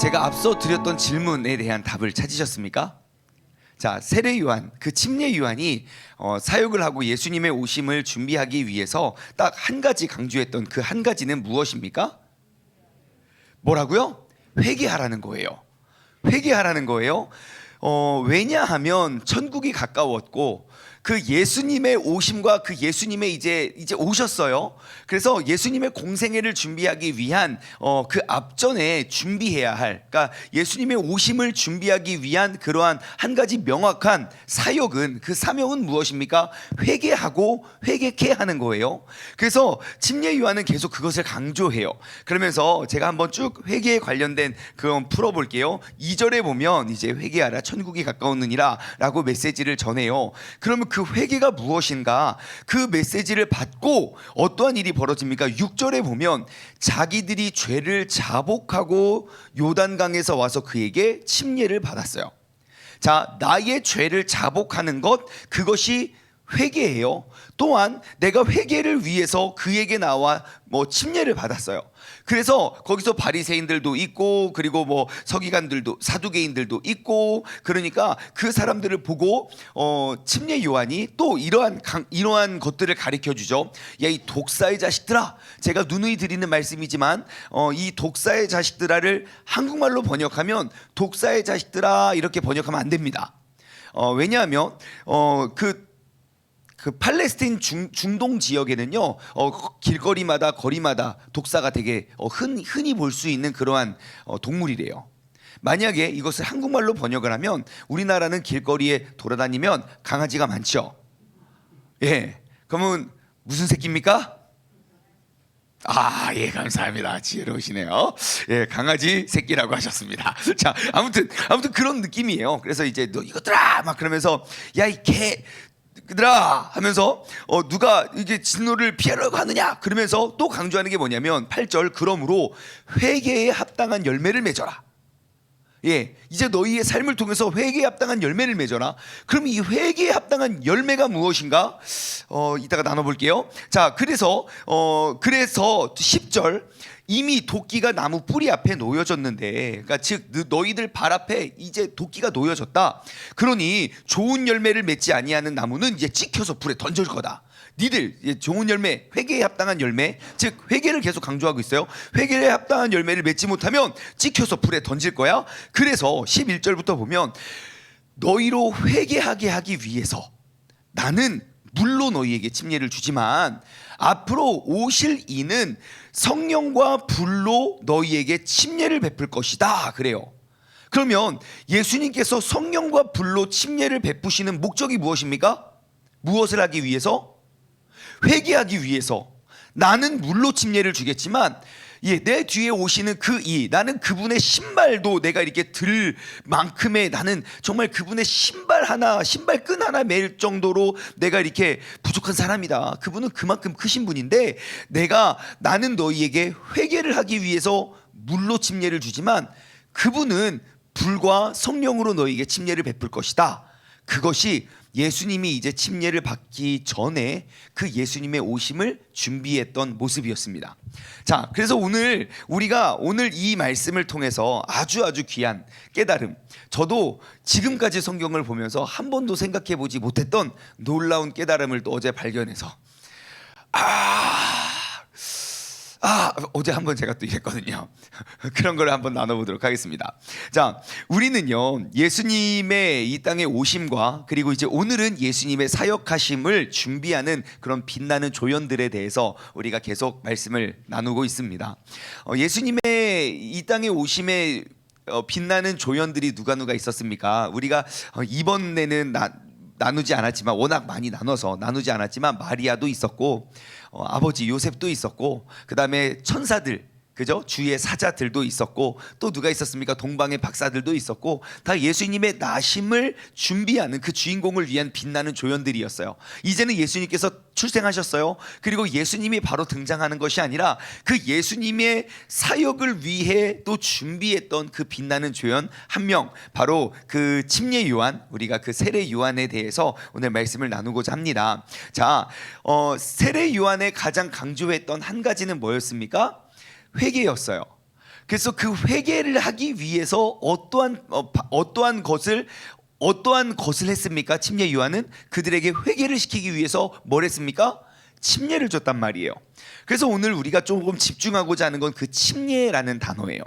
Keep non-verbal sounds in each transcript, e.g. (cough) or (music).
제가 앞서 드렸던 질문에 대한 답을 찾으셨습니까? 자, 세례 요한, 그 침례 요한이 어, 사역을 하고 예수님의 오심을 준비하기 위해서 딱 한 가지 강조했던 그 한 가지는 무엇입니까? 뭐라고요? 회개하라는 거예요. 회개하라는 거예요. 어, 왜냐하면 천국이 가까웠고 그 예수님의 오심과 그 예수님의 이제 이제 오셨어요. 그래서 예수님의 공생애를 준비하기 위한 어, 그 앞전에 준비해야 할, 그러니까 예수님의 오심을 준비하기 위한 그러한 한 가지 명확한 사역은 그 사명은 무엇입니까? 회개하고 회개케 하는 거예요. 그래서 침례 요한은 계속 그것을 강조해요. 그러면서 제가 한번 쭉 회개에 관련된 그건 풀어볼게요. 2절에 보면 이제 회개하라 천국이 가까웠느니라라고 메시지를 전해요. 그러면 그 회개가 무엇인가? 그 메시지를 받고 어떠한 일이 벌어집니까? 6절에 보면 자기들이 죄를 자복하고 요단강에서 와서 그에게 침례를 받았어요. 자, 나의 죄를 자복하는 것 그것이 회개예요. 또한 내가 회개를 위해서 그에게 나와 뭐 침례를 받았어요. 그래서 거기서 바리새인들도 있고 그리고 뭐 서기관들도 사두개인들도 있고 그러니까 그 사람들을 보고 어 침례 요한이 또 이러한 강, 이러한 것들을 가르쳐 주죠. 야 이 독사의 자식들아, 제가 누누이 드리는 말씀이지만 어 이 독사의 자식들아를 한국말로 번역하면 독사의 자식들아 이렇게 번역하면 안 됩니다. 어 왜냐하면 어그 그 팔레스틴 중, 중동 지역에는요 어, 길거리마다 거리마다 독사가 되게 어, 흔, 흔히 볼 수 있는 그러한 어, 동물이래요. 만약에 이것을 한국말로 번역을 하면 우리나라는 길거리에 돌아다니면 강아지가 많죠. 예, 그러면 무슨 새끼입니까? 아, 예, 감사합니다. 지혜로우시네요. 예, 강아지 새끼라고 하셨습니다. 자, 아무튼, 아무튼 그런 느낌이에요. 그래서 이제 너 이것들아! 막 그러면서, 야, 이 개, 그들아 하면서 어 누가 이게 진노를 피하려고 하느냐 그러면서 또 강조하는 게 뭐냐면 8절 그러므로 회개에 합당한 열매를 맺어라. 예, 이제 너희의 삶을 통해서 회개에 합당한 열매를 맺어라. 그럼 이 회개에 합당한 열매가 무엇인가? 어, 이따가 나눠볼게요. 자, 그래서 어, 그래서 10절 이미 도끼가 나무 뿌리 앞에 놓여졌는데, 그러니까 즉 너희들 발 앞에 이제 도끼가 놓여졌다. 그러니 좋은 열매를 맺지 아니하는 나무는 이제 찍혀서 불에 던질 거다. 니들 이제 좋은 열매, 회개에 합당한 열매, 즉 회개를 계속 강조하고 있어요. 회개에 합당한 열매를 맺지 못하면 찍혀서 불에 던질 거야. 그래서 11절부터 보면 너희로 회개하게 하기 위해서 나는 물로 너희에게 침례를 주지만 앞으로 오실 이는 성령과 불로 너희에게 침례를 베풀 것이다. 그래요. 그러면 예수님께서 성령과 불로 침례를 베푸시는 목적이 무엇입니까? 무엇을 하기 위해서? 회개하기 위해서. 나는 물로 침례를 주겠지만 예, 내 뒤에 오시는 그 이, 나는 그분의 신발도 내가 이렇게 들 만큼의 나는 정말 그분의 신발 하나, 신발 끈 하나 맬 정도로 내가 이렇게 부족한 사람이다. 그분은 그만큼 크신 분인데 내가 나는 너희에게 회개를 하기 위해서 물로 침례를 주지만 그분은 불과 성령으로 너희에게 침례를 베풀 것이다. 그것이 예수님이 이제 침례를 받기 전에 그 예수님의 오심을 준비했던 모습이었습니다. 자, 그래서 오늘 우리가 오늘 이 말씀을 통해서 아주 아주 귀한 깨달음. 저도 지금까지 성경을 보면서 한 번도 생각해 보지 못했던 놀라운 깨달음을 또 어제 발견해서 아, 아, 어제 한번 제가 또 이랬거든요. (laughs) 그런 걸 한번 나눠보도록 하겠습니다. 자, 우리는요, 예수님의 이 땅에 오심과 그리고 이제 오늘은 예수님의 사역하심을 준비하는 그런 빛나는 조연들에 대해서 우리가 계속 말씀을 나누고 있습니다. 어, 예수님의 이 땅에 오심에 어, 빛나는 조연들이 누가 누가 있었습니까? 우리가 어, 이번에는 나, 나누지 않았지만 워낙 많이 나눠서 나누지 않았지만 마리아도 있었고 어, 아버지 요셉도 있었고 그 다음에 천사들 그죠? 주의 사자들도 있었고 또 누가 있었습니까? 동방의 박사들도 있었고 다 예수님의 나심을 준비하는 그 주인공을 위한 빛나는 조연들이었어요. 이제는 예수님께서 출생하셨어요. 그리고 예수님이 바로 등장하는 것이 아니라 그 예수님의 사역을 위해 또 준비했던 그 빛나는 조연 한 명 바로 그 침례 요한 우리가 그 세례 요한에 대해서 오늘 말씀을 나누고자 합니다. 자, 어, 세례 요한의 가장 강조했던 한 가지는 뭐였습니까? 회개였어요. 그래서 그 회개를 하기 위해서 어떠한 어, 바- 어떠한 것을 어떠한 것을 했습니까? 침례 요한은 그들에게 회개를 시키기 위해서 뭘 했습니까? 침례를 줬단 말이에요. 그래서 오늘 우리가 조금 집중하고자 하는 건 그 침례라는 단어예요.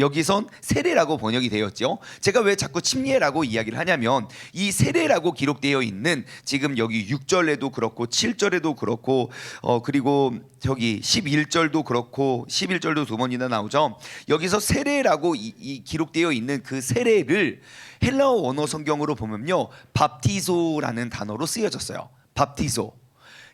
여기선 세례라고 번역이 되었죠. 제가 왜 자꾸 침례라고 이야기를 하냐면 이 세례라고 기록되어 있는 지금 여기 6절에도 그렇고 7절에도 그렇고 어 그리고 저기 11절도 그렇고 11절도 두 번이나 나오죠. 여기서 세례라고 이, 이 기록되어 있는 그 세례를 헬라어 원어 성경으로 보면요. 밥티소라는 단어로 쓰여졌어요. 밥티소.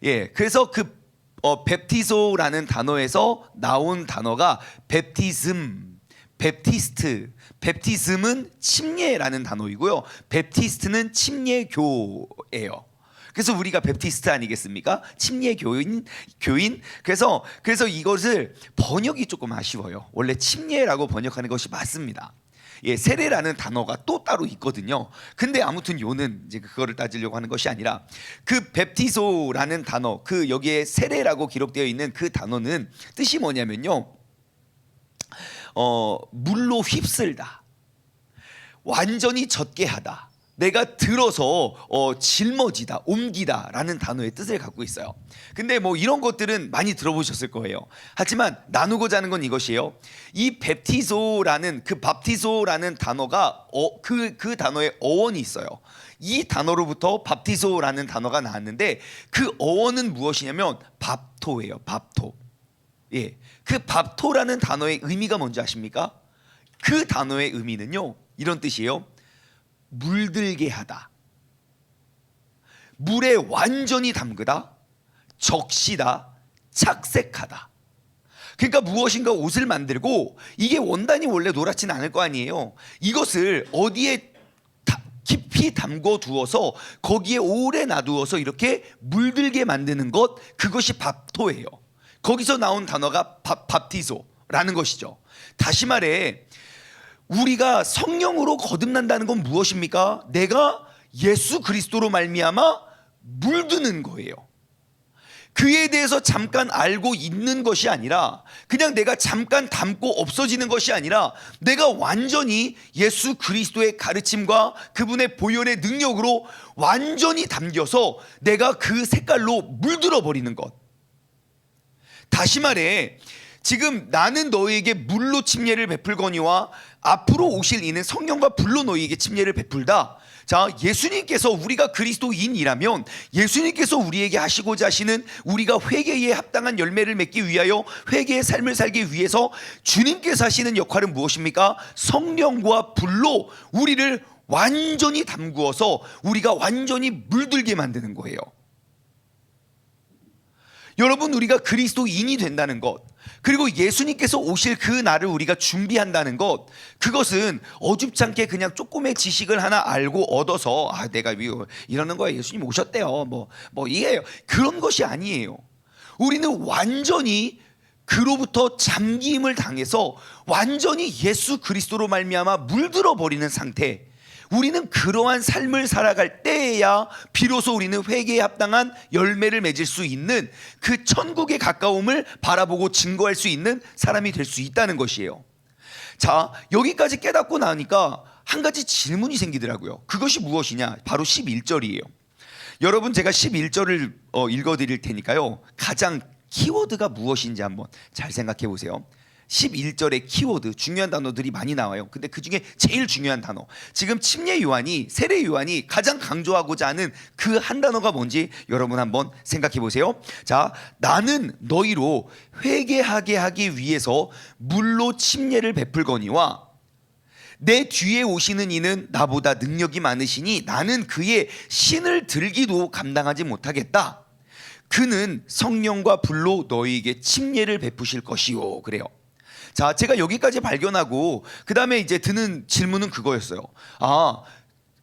예. 그래서 그 어, 베티소라는 단어에서 나온 단어가 베티즘, 베티스트. 베티즘은 침례라는 단어이고요. 베티스트는 침례교예요. 그래서 우리가 베티스트 아니겠습니까? 침례 교인 교인. 그래서 그래서 이것을 번역이 조금 아쉬워요. 원래 침례라고 번역하는 것이 맞습니다. 예, 세례라는 단어가 또 따로 있거든요. 근데 아무튼 요는 이제 그거를 따지려고 하는 것이 아니라 그 베티소라는 단어, 그 여기에 세례라고 기록되어 있는 그 단어는 뜻이 뭐냐면요. 어, 물로 휩쓸다. 완전히 젖게 하다. 내가 들어서 어, 짊어지다, 옮기다라는 단어의 뜻을 갖고 있어요. 근데 뭐 이런 것들은 많이 들어보셨을 거예요. 하지만 나누고자 하는 건 이것이에요. 이 베티소라는 그 밥티소라는 단어가 어, 그, 그 단어의 어원이 있어요. 이 단어로부터 밥티소라는 단어가 나왔는데 그 어원은 무엇이냐면 밥토예요. 밥토. 예. 그 밥토라는 단어의 의미가 뭔지 아십니까? 그 단어의 의미는요. 이런 뜻이에요. 물들게 하다. 물에 완전히 담그다. 적시다. 착색하다. 그러니까 무엇인가 옷을 만들고 이게 원단이 원래 노랗진 않을 거 아니에요. 이것을 어디에 다- 깊이 담궈 두어서 거기에 오래 놔두어서 이렇게 물들게 만드는 것 그것이 밥토예요. 거기서 나온 단어가 밥, 밥티소라는 것이죠. 다시 말해 우리가 성령으로 거듭난다는 건 무엇입니까? 내가 예수 그리스도로 말미암아 물드는 거예요. 그에 대해서 잠깐 알고 있는 것이 아니라 그냥 내가 잠깐 담고 없어지는 것이 아니라 내가 완전히 예수 그리스도의 가르침과 그분의 보혈의 능력으로 완전히 담겨서 내가 그 색깔로 물들어 버리는 것. 다시 말해 지금 나는 너희에게 물로 침례를 베풀거니와 앞으로 오실 이는 성령과 불로 너희에게 침례를 베풀다. 자, 예수님께서 우리가 그리스도인이라면 예수님께서 우리에게 하시고자 하시는 우리가 회개에 합당한 열매를 맺기 위하여 회개의 삶을 살기 위해서 주님께서 하시는 역할은 무엇입니까? 성령과 불로 우리를 완전히 담구어서 우리가 완전히 물들게 만드는 거예요. 여러분 우리가 그리스도인이 된다는 것 그리고 예수님께서 오실 그 날을 우리가 준비한다는 것 그것은 어줍잖게 그냥 조금의 지식을 하나 알고 얻어서 아 내가 이러는 거야. 예수님 오셨대요. 뭐뭐 이게 그런 것이 아니에요. 우리는 완전히 그로부터 잠김을 당해서 완전히 예수 그리스도로 말미암아 물들어 버리는 상태 우리는 그러한 삶을 살아갈 때에야 비로소 우리는 회개에 합당한 열매를 맺을 수 있는 그 천국의 가까움을 바라보고 증거할 수 있는 사람이 될 수 있다는 것이에요. 자, 여기까지 깨닫고 나니까 한 가지 질문이 생기더라고요. 그것이 무엇이냐? 바로 11절이에요. 여러분 제가 11절을 어, 읽어 드릴 테니까요. 가장 키워드가 무엇인지 한번 잘 생각해 보세요. 11절의 키워드 중요한 단어들이 많이 나와요. 근데 그 중에 제일 중요한 단어. 지금 침례 요한이 세례 요한이 가장 강조하고자 하는 그 한 단어가 뭔지 여러분 한번 생각해 보세요. 자, 나는 너희로 회개하게 하기 위해서 물로 침례를 베풀거니와 내 뒤에 오시는 이는 나보다 능력이 많으시니 나는 그의 신을 들기도 감당하지 못하겠다. 그는 성령과 불로 너희에게 침례를 베푸실 것이요. 그래요. 자, 제가 여기까지 발견하고 그 다음에 이제 드는 질문은 그거였어요. 아,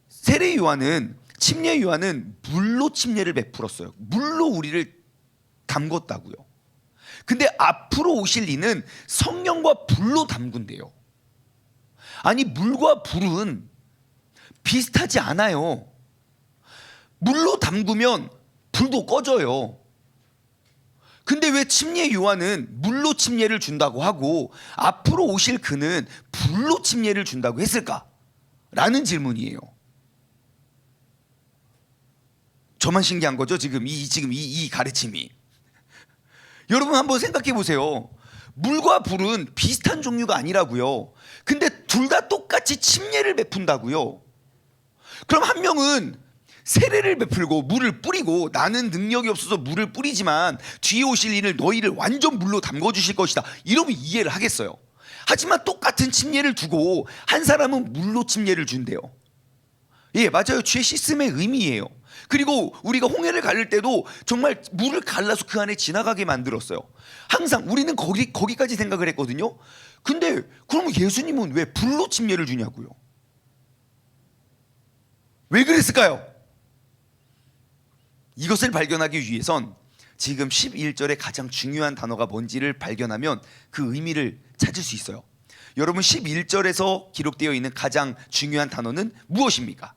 세례 요한은 침례 요한은 물로 침례를 베풀었어요. 물로 우리를 담궜다고요. 근데 앞으로 오실 이는 성령과 불로 담근대요. 아니 물과 불은 비슷하지 않아요. 물로 담그면 불도 꺼져요. 근데 왜 침례 요한은 물로 침례를 준다고 하고 앞으로 오실 그는 불로 침례를 준다고 했을까? 라는 질문이에요. 저만 신기한 거죠? 지금 이 지금 이, 이 가르침이. (laughs) 여러분 한번 생각해 보세요. 물과 불은 비슷한 종류가 아니라고요. 근데 둘 다 똑같이 침례를 베푼다고요. 그럼 한 명은 세례를 베풀고 물을 뿌리고 나는 능력이 없어서 물을 뿌리지만 뒤에 오실 이를 너희를 완전 물로 담궈 주실 것이다. 이러면 이해를 하겠어요. 하지만 똑같은 침례를 두고 한 사람은 물로 침례를 준대요. 예, 맞아요. 죄 씻음의 의미예요. 그리고 우리가 홍해를 가를 때도 정말 물을 갈라서 그 안에 지나가게 만들었어요. 항상 우리는 거기 거기까지 생각을 했거든요. 근데 그러면 예수님은 왜 불로 침례를 주냐고요? 왜 그랬을까요? 이것을 발견하기 위해선 지금 11절의 가장 중요한 단어가 뭔지를 발견하면 그 의미를 찾을 수 있어요. 여러분 11절에서 기록되어 있는 가장 중요한 단어는 무엇입니까?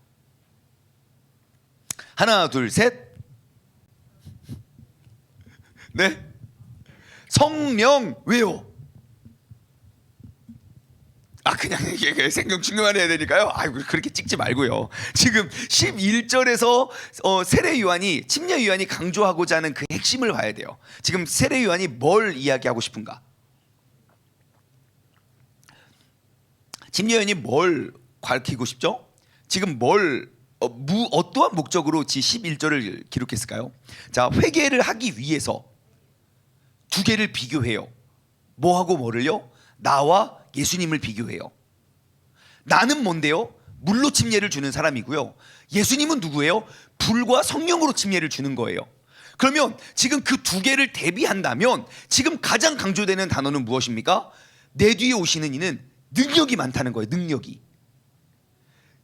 하나, 둘, 셋. 네. 성령 왜요? 아 그냥 이게 그 생명 중요만 해야 되니까요. 아이고 그렇게 찍지 말고요. 지금 11절에서 어, 세례 요한이 침례 요한이 강조하고자 하는 그 핵심을 봐야 돼요. 지금 세례 요한이 뭘 이야기하고 싶은가? 침례 요한이 뭘 밝히고 싶죠? 지금 뭘 어, 무 어떠한 목적으로 지 11절을 기록했을까요? 자, 회개를 하기 위해서 두 개를 비교해요. 뭐하고 뭐를요? 나와 예수님을 비교해요. 나는 뭔데요? 물로 침례를 주는 사람이고요. 예수님은 누구예요? 불과 성령으로 침례를 주는 거예요. 그러면 지금 그 두 개를 대비한다면 지금 가장 강조되는 단어는 무엇입니까? 내 뒤에 오시는 이는 능력이 많다는 거예요. 능력이.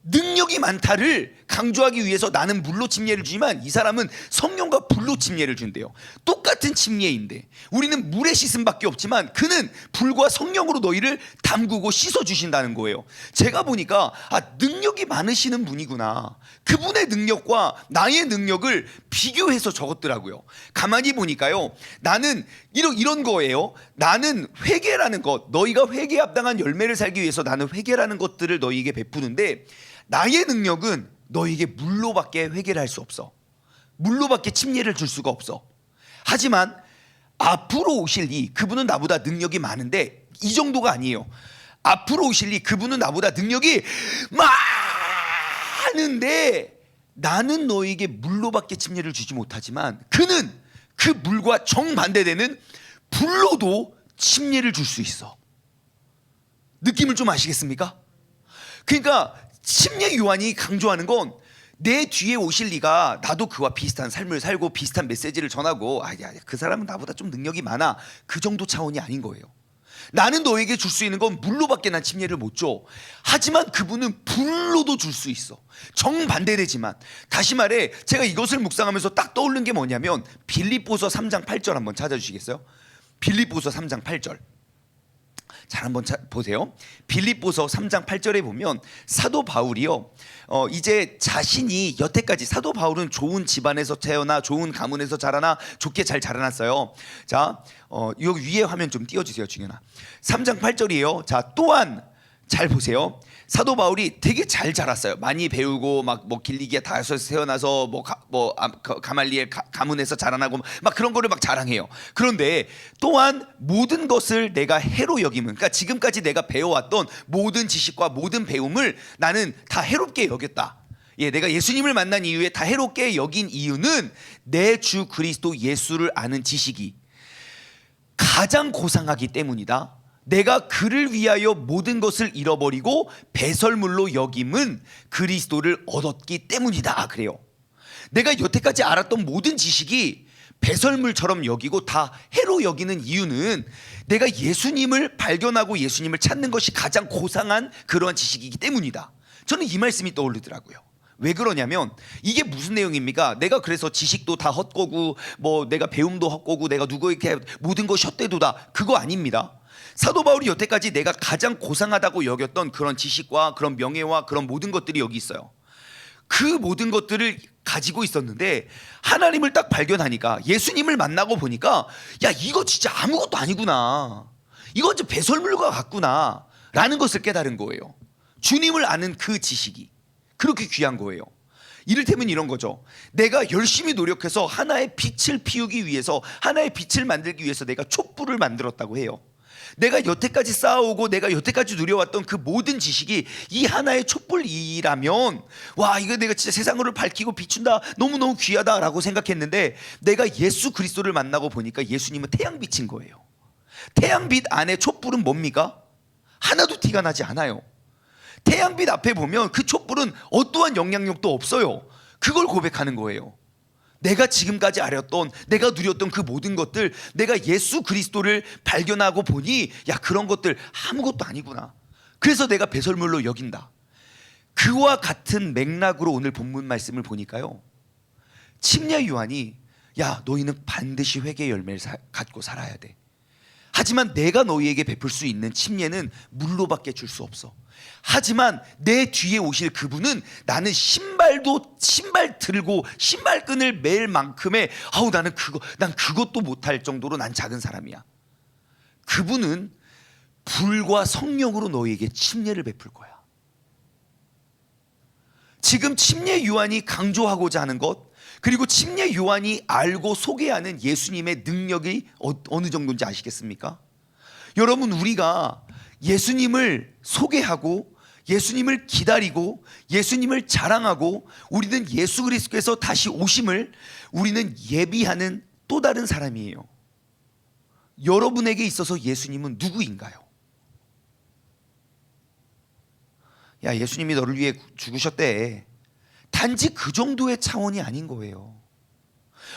능력이 많다를 강조하기 위해서 나는 물로 침례를 주지만 이 사람은 성령과 불로 침례를 준대요. 똑같은 침례인데 우리는 물에 씻음밖에 없지만 그는 불과 성령으로 너희를 담그고 씻어 주신다는 거예요. 제가 보니까 아 능력이 많으시는 분이구나. 그분의 능력과 나의 능력을 비교해서 적었더라고요. 가만히 보니까요. 나는 이런 이런 거예요. 나는 회개라는 것, 너희가 회개에 합당한 열매를 살기 위해서 나는 회개라는 것들을 너희에게 베푸는데 나의 능력은 너에게 물로밖에 회개를 할 수 없어. 물로밖에 침례를 줄 수가 없어. 하지만 앞으로 오실 이 그분은 나보다 능력이 많은데 이 정도가 아니에요. 앞으로 오실 이 그분은 나보다 능력이 많은데 나는 너에게 물로밖에 침례를 주지 못하지만 그는 그 물과 정반대되는 불로도 침례를 줄 수 있어. 느낌을 좀 아시겠습니까? 그러니까 침례 요한이 강조하는 건 내 뒤에 오실 리가 나도 그와 비슷한 삶을 살고 비슷한 메시지를 전하고 아야 그 사람은 나보다 좀 능력이 많아 그 정도 차원이 아닌 거예요. 나는 너에게 줄 수 있는 건 물로밖에 난 침례를 못 줘. 하지만 그분은 불로도 줄 수 있어. 정반대되지만 다시 말해 제가 이것을 묵상하면서 딱 떠오른 게 뭐냐면 빌립보서 3장 8절 한번 찾아주시겠어요? 빌립보서 3장 8절. 잘 한번 차, 보세요. 빌립보서 3장 8절에 보면 사도 바울이요. 어, 이제 자신이 여태까지 사도 바울은 좋은 집안에서 태어나 좋은 가문에서 자라나 좋게 잘 자라났어요. 자, 어, 여기 위에 화면 좀 띄워 주세요, 중현아. 3장 8절이에요. 자, 또한 잘 보세요. 사도 바울이 되게 잘 자랐어요. 많이 배우고 막 뭐 길리기에 다섯 태어나서 뭐, 가, 뭐 아, 가- 가말리엘 가, 가문에서 자라나고 막 그런 거를 막 자랑해요. 그런데 또한 모든 것을 내가 해로 여김은 그러니까 지금까지 내가 배워왔던 모든 지식과 모든 배움을 나는 다 해롭게 여겼다. 예, 내가 예수님을 만난 이후에 다 해롭게 여긴 이유는 내 주 그리스도 예수를 아는 지식이 가장 고상하기 때문이다. 내가 그를 위하여 모든 것을 잃어버리고 배설물로 여김은 그리스도를 얻었기 때문이다. 그래요. 내가 여태까지 알았던 모든 지식이 배설물처럼 여기고 다 해로 여기는 이유는 내가 예수님을 발견하고 예수님을 찾는 것이 가장 고상한 그러한 지식이기 때문이다. 저는 이 말씀이 떠오르더라고요. 왜 그러냐면 이게 무슨 내용입니까? 내가 그래서 지식도 다 헛거고 뭐 내가 배움도 헛거고 내가 누구에게 모든 것이 헛되도다 그거 아닙니다. 사도 바울이 여태까지 내가 가장 고상하다고 여겼던 그런 지식과 그런 명예와 그런 모든 것들이 여기 있어요. 그 모든 것들을 가지고 있었는데 하나님을 딱 발견하니까 예수님을 만나고 보니까 야 이거 진짜 아무것도 아니구나. 이건 좀 배설물과 같구나 라는 것을 깨달은 거예요. 주님을 아는 그 지식이 그렇게 귀한 거예요. 이를테면 이런 거죠. 내가 열심히 노력해서 하나의 빛을 피우기 위해서 하나의 빛을 만들기 위해서 내가 촛불을 만들었다고 해요 내가 여태까지 쌓아오고 내가 여태까지 누려왔던 그 모든 지식이 이 하나의 촛불이라면 와 이거 내가 진짜 세상을 밝히고 비춘다 너무너무 귀하다라고 생각했는데 내가 예수 그리스도를 만나고 보니까 예수님은 태양빛인 거예요. 태양빛 안에 촛불은 뭡니까? 하나도 티가 나지 않아요. 태양빛 앞에 보면 그 촛불은 어떠한 영향력도 없어요. 그걸 고백하는 거예요 내가 지금까지 알았던 내가 누렸던 그 모든 것들 내가 예수 그리스도를 발견하고 보니 야 그런 것들 아무것도 아니구나. 그래서 내가 배설물로 여긴다. 그와 같은 맥락으로 오늘 본문 말씀을 보니까요. 침례 요한이 야 너희는 반드시 회개 열매를 사- 갖고 살아야 돼. 하지만 내가 너희에게 베풀 수 있는 침례는 물로밖에 줄 수 없어. 하지만 내 뒤에 오실 그분은 나는 신발도 신발 들고 신발끈을 맬 만큼의 아우 나는 그거 난 그것도 못할 정도로 난 작은 사람이야. 그분은 불과 성령으로 너희에게 침례를 베풀 거야. 지금 침례 요한이 강조하고자 하는 것 그리고 침례 요한이 알고 소개하는 예수님의 능력이 어, 어느 정도인지 아시겠습니까? 여러분 우리가 예수님을 소개하고 예수님을 기다리고 예수님을 자랑하고 우리는 예수 그리스도께서 다시 오심을 우리는 예비하는 또 다른 사람이에요. 여러분에게 있어서 예수님은 누구인가요? 야, 예수님이 너를 위해 죽으셨대. 단지 그 정도의 차원이 아닌 거예요.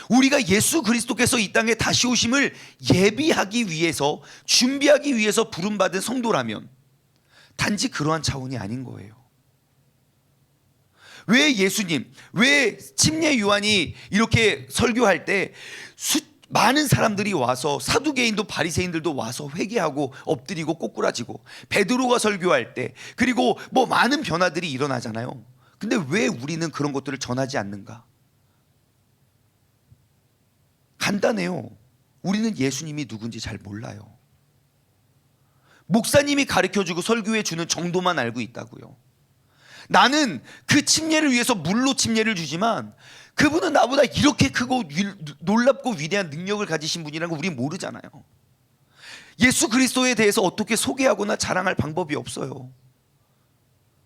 우리가 예수 그리스도께서 이 땅에 다시 오심을 예비하기 위해서 준비하기 위해서 부름받은 성도라면 단지 그러한 차원이 아닌 거예요. 왜 예수님, 왜 침례 요한이 이렇게 설교할 때 수, 많은 사람들이 와서 사두개인도 바리새인들도 와서 회개하고 엎드리고 꼬꾸라지고 베드로가 설교할 때 그리고 뭐 많은 변화들이 일어나잖아요. 근데 왜 우리는 그런 것들을 전하지 않는가? 간단해요. 우리는 예수님이 누군지 잘 몰라요. 목사님이 가르쳐 주고 설교해 주는 정도만 알고 있다고요. 나는 그 침례를 위해서 물로 침례를 주지만 그분은 나보다 이렇게 크고 위- 놀랍고 위대한 능력을 가지신 분이라는 걸 우리 모르잖아요. 예수 그리스도에 대해서 어떻게 소개하거나 자랑할 방법이 없어요.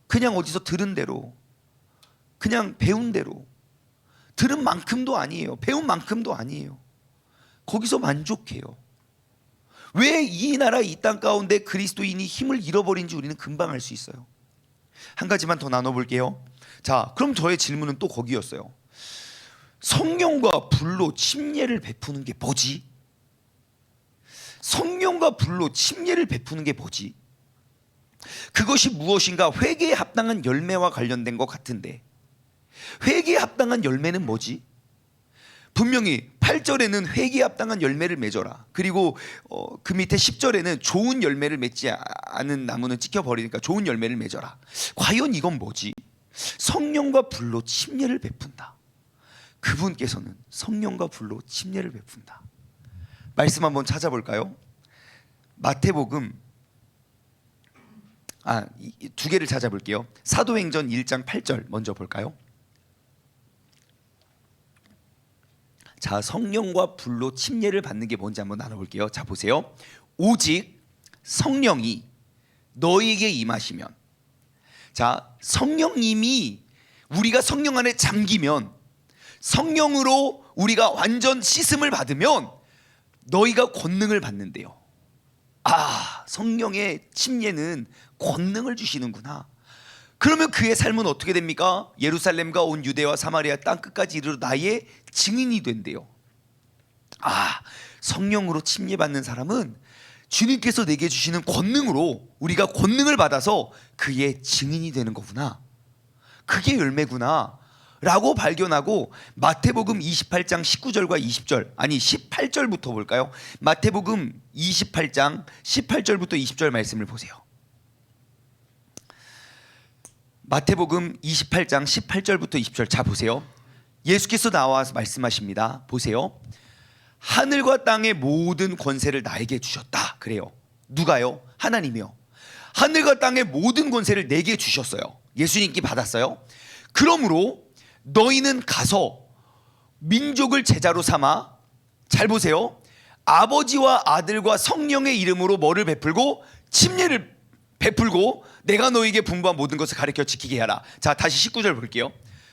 그냥 어디서 들은 대로 그냥 배운 대로 들은 만큼도 아니에요. 배운 만큼도 아니에요. 거기서 만족해요. 왜 이 나라 이 땅 가운데 그리스도인이 힘을 잃어버린지 우리는 금방 알 수 있어요. 한 가지만 더 나눠볼게요. 자, 그럼 저의 질문은 또 거기였어요. 성령과 불로 침례를 베푸는 게 뭐지? 성령과 불로 침례를 베푸는 게 뭐지? 그것이 무엇인가 회개에 합당한 열매와 관련된 것 같은데 회개에 합당한 열매는 뭐지? 분명히 8절에는 회개에 합당한 열매를 맺어라. 그리고 어, 그 밑에 10절에는 좋은 열매를 맺지 아- 않은 나무는 찍혀 버리니까 좋은 열매를 맺어라. 과연 이건 뭐지? 성령과 불로 침례를 베푼다. 그분께서는 성령과 불로 침례를 베푼다. 말씀 한번 찾아볼까요? 마태복음 아, 이- 이두 개를 찾아볼게요. 사도행전 1장 8절 먼저 볼까요? 자, 성령과 불로 침례를 받는 게 뭔지 한번 나눠볼게요. 자, 보세요. 오직 성령이 너희에게 임하시면, 자, 성령님이 우리가 성령 안에 잠기면, 성령으로 우리가 완전 씻음을 받으면 너희가 권능을 받는데요. 아, 성령의 침례는 권능을 주시는구나. 그러면 그의 삶은 어떻게 됩니까? 예루살렘과 온 유대와 사마리아 땅 끝까지 이르러 나의 증인이 된대요. 아, 성령으로 침례받는 사람은 주님께서 내게 주시는 권능으로 우리가 권능을 받아서 그의 증인이 되는 거구나. 그게 열매구나. 라고 발견하고 마태복음 28장 19절과 20절 아니 18절부터 볼까요? 마태복음 28장 18절부터 20절 말씀을 보세요. 마태복음 28장 18절부터 20절 자 보세요. 예수께서 나와서 말씀하십니다. 보세요. 하늘과 땅의 모든 권세를 나에게 주셨다. 그래요. 누가요? 하나님이요. 하늘과 땅의 모든 권세를 내게 주셨어요. 예수님께 받았어요. 그러므로 너희는 가서 민족을 제자로 삼아 잘 보세요. 아버지와 아들과 성령의 이름으로 뭐를 베풀고 침례를 베풀고 내가 너에게 분부한 모든 것을 가르쳐 지키게 하라. 자, 다시 19절 볼게요.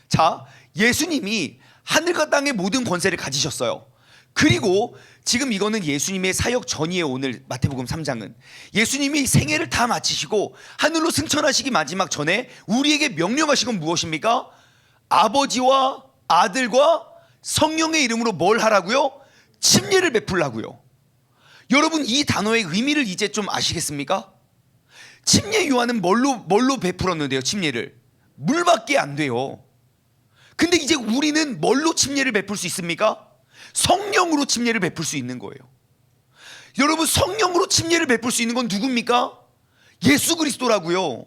자, 예수님이 하늘과 땅의 모든 권세를 가지셨어요. 그리고 지금 이거는 예수님의 사역 전이에요. 오늘 마태복음 3장은 예수님이 생애를 다 마치시고 하늘로 승천하시기 마지막 전에 우리에게 명령하신 건 무엇입니까? 아버지와 아들과 성령의 이름으로 뭘 하라고요? 침례를 베풀라고요. 여러분 이 단어의 의미를 이제 좀 아시겠습니까? 침례 요한은 뭘로 뭘로 베풀었는데요? 침례를 물밖에 안 돼요. 근데 이제 우리는 뭘로 침례를 베풀 수 있습니까? 성령으로 침례를 베풀 수 있는 거예요. 여러분 성령으로 침례를 베풀 수 있는 건 누굽니까? 예수 그리스도라고요.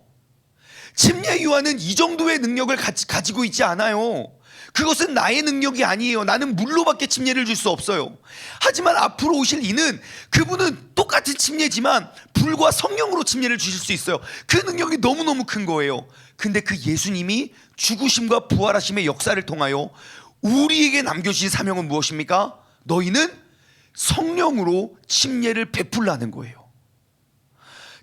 침례 요한은 이 정도의 능력을 가지, 가지 고 있지 않아요. 그것은 나의 능력이 아니에요. 나는 물로밖에 침례를 줄 수 없어요. 하지만 앞으로 오실 이는 그분은 똑같은 침례지만 불과 성령으로 침례를 주실 수 있어요. 그 능력이 너무너무 큰 거예요. 근데 그 예수님이 죽으심과 부활하심의 역사를 통하여 우리에게 남겨주신 사명은 무엇입니까? 너희는 성령으로 침례를 베풀라는 거예요.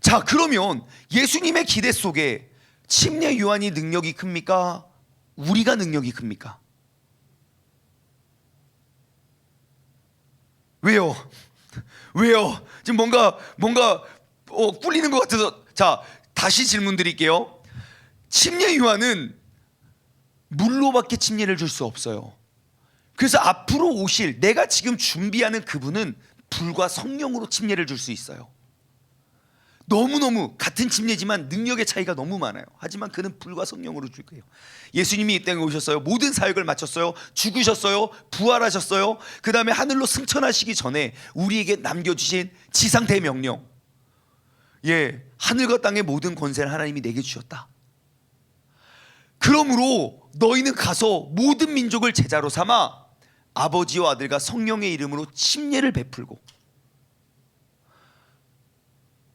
자, 그러면 예수님의 기대 속에 침례 요한이 능력이 큽니까? 우리가 능력이 큽니까? 왜요? 왜요? 지금 뭔가 뭔가 어, 꿀리는 것 같아서 자 다시 질문 드릴게요. 침례 요한은 물로밖에 침례를 줄 수 없어요. 그래서 앞으로 오실 내가 지금 준비하는 그분은 불과 성령으로 침례를 줄 수 있어요. 너무너무 같은 침례지만 능력의 차이가 너무 많아요. 하지만 그는 불과 성령으로 줄 거예요. 예수님이 이 땅에 오셨어요. 모든 사역을 마쳤어요. 죽으셨어요. 부활하셨어요. 그 다음에 하늘로 승천하시기 전에 우리에게 남겨주신 지상 대명령. 예, 하늘과 땅의 모든 권세를 하나님이 내게 주셨다. 그러므로 너희는 가서 모든 민족을 제자로 삼아 아버지와 아들과 성령의 이름으로 침례를 베풀고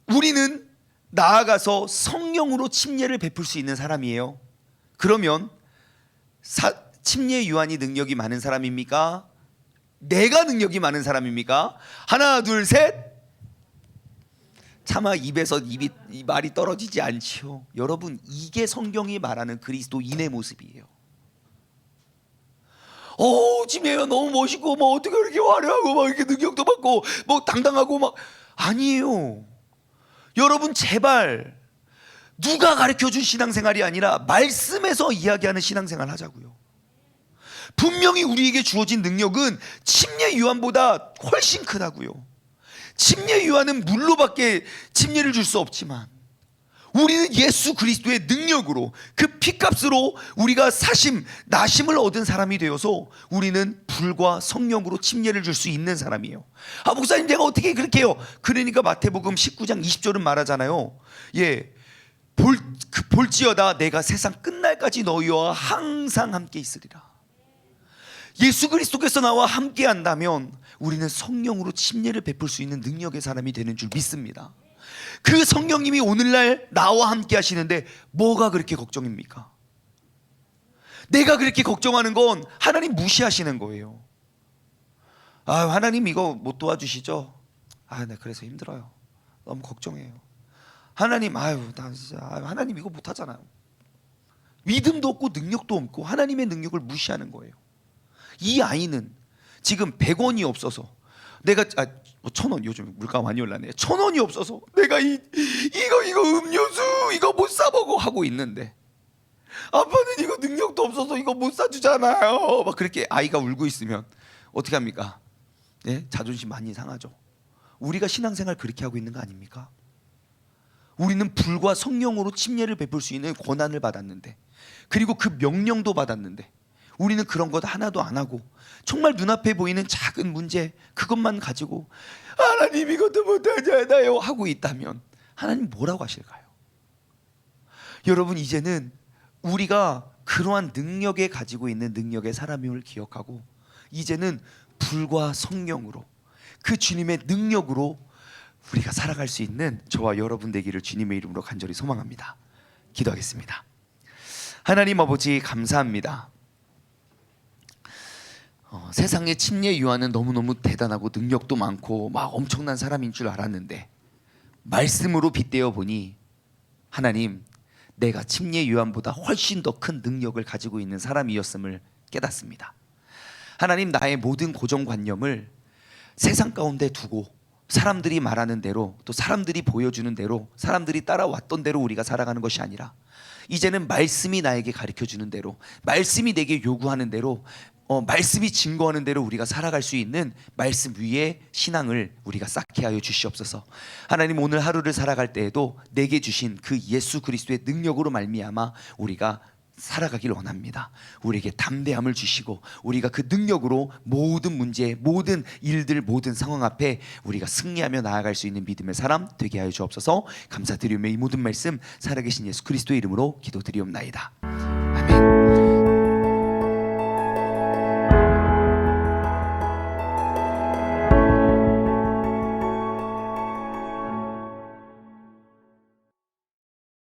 우리는 나아가서 성령으로 침례를 베풀 수 있는 사람이에요. 그러면 사, 침례 유한이 능력이 많은 사람입니까? 내가 능력이 많은 사람입니까? 하나 둘 셋. 차마 입에서 입이 이 말이 떨어지지 않지요. 여러분 이게 성경이 말하는 그리스도인의 모습이에요. 어, 지메가 너무 멋있고 뭐 어떻게 그렇게 화려하고 막 이렇게 능력도 받고 뭐 당당하고 막 아니에요. 여러분 제발 누가 가르쳐 준 신앙생활이 아니라 말씀에서 이야기하는 신앙생활 하자고요. 분명히 우리에게 주어진 능력은 침례 요한보다 훨씬 크다고요. 침례 요한은 물로밖에 침례를 줄 수 없지만 우리는 예수 그리스도의 능력으로 그 피값으로 우리가 사심 나심을 얻은 사람이 되어서 우리는 불과 성령으로 침례를 줄 수 있는 사람이에요. 아 목사님 내가 어떻게 그렇게 해요? 그러니까 마태복음 19장 20절은 말하잖아요. 예. 볼, 그 볼지어다 내가 세상 끝날까지 너희와 항상 함께 있으리라. 예수 그리스도께서 나와 함께 한다면 우리는 성령으로 침례를 베풀 수 있는 능력의 사람이 되는 줄 믿습니다. 그 성령님이 오늘날 나와 함께 하시는데 뭐가 그렇게 걱정입니까? 내가 그렇게 걱정하는 건 하나님 무시하시는 거예요. 아, 하나님 이거 못 도와주시죠? 아, 네, 그래서 힘들어요. 너무 걱정해요. 하나님, 아유, 나 진짜, 아유, 하나님 이거 못 하잖아요. 믿음도 없고 능력도 없고 하나님의 능력을 무시하는 거예요. 이 아이는 지금 100원이 없어서 내가 아, 뭐 천원 요즘 물가 많이 올랐네. 천 원이 없어서 내가 이 이거 이거 음료수 이거 못사 먹어 하고 있는데 아빠는 이거 능력도 없어서 이거 못 사주잖아요. 막 그렇게 아이가 울고 있으면 어떻게 합니까? 예, 자존심 많이 상하죠. 우리가 신앙생활 그렇게 하고 있는 거 아닙니까? 우리는 불과 성령으로 침례를 베풀 수 있는 권한을 받았는데 그리고 그 명령도 받았는데 우리는 그런 것 하나도 안 하고 정말 눈앞에 보이는 작은 문제 그것만 가지고 하나님 이것도 못하잖아요 하고 있다면 하나님 뭐라고 하실까요? 여러분 이제는 우리가 그러한 능력에 가지고 있는 능력의 사람임을 기억하고 이제는 불과 성령으로 그 주님의 능력으로 우리가 살아갈 수 있는 저와 여러분 되기를 주님의 이름으로 간절히 소망합니다. 기도하겠습니다. 하나님 아버지 감사합니다. 어, 세상의 침례 요한은 너무너무 대단하고 능력도 많고 막 엄청난 사람인 줄 알았는데 말씀으로 빗대어 보니 하나님 내가 침례 요한보다 훨씬 더 큰 능력을 가지고 있는 사람이었음을 깨닫습니다. 하나님 나의 모든 고정관념을 세상 가운데 두고 사람들이 말하는 대로 또 사람들이 보여주는 대로 사람들이 따라왔던 대로 우리가 살아가는 것이 아니라 이제는 말씀이 나에게 가르쳐 주는 대로 말씀이 내게 요구하는 대로 어, 말씀이 증거하는 대로 우리가 살아갈 수 있는 말씀 위에 신앙을 우리가 쌓게 하여 주시옵소서. 하나님 오늘 하루를 살아갈 때에도 내게 주신 그 예수 그리스도의 능력으로 말미암아 우리가 살아가길 원합니다. 우리에게 담대함을 주시고 우리가 그 능력으로 모든 문제, 모든 일들, 모든 상황 앞에 우리가 승리하며 나아갈 수 있는 믿음의 사람 되게 하여 주옵소서. 감사드리며 이 모든 말씀 살아계신 예수 그리스도의 이름으로 기도드리옵나이다.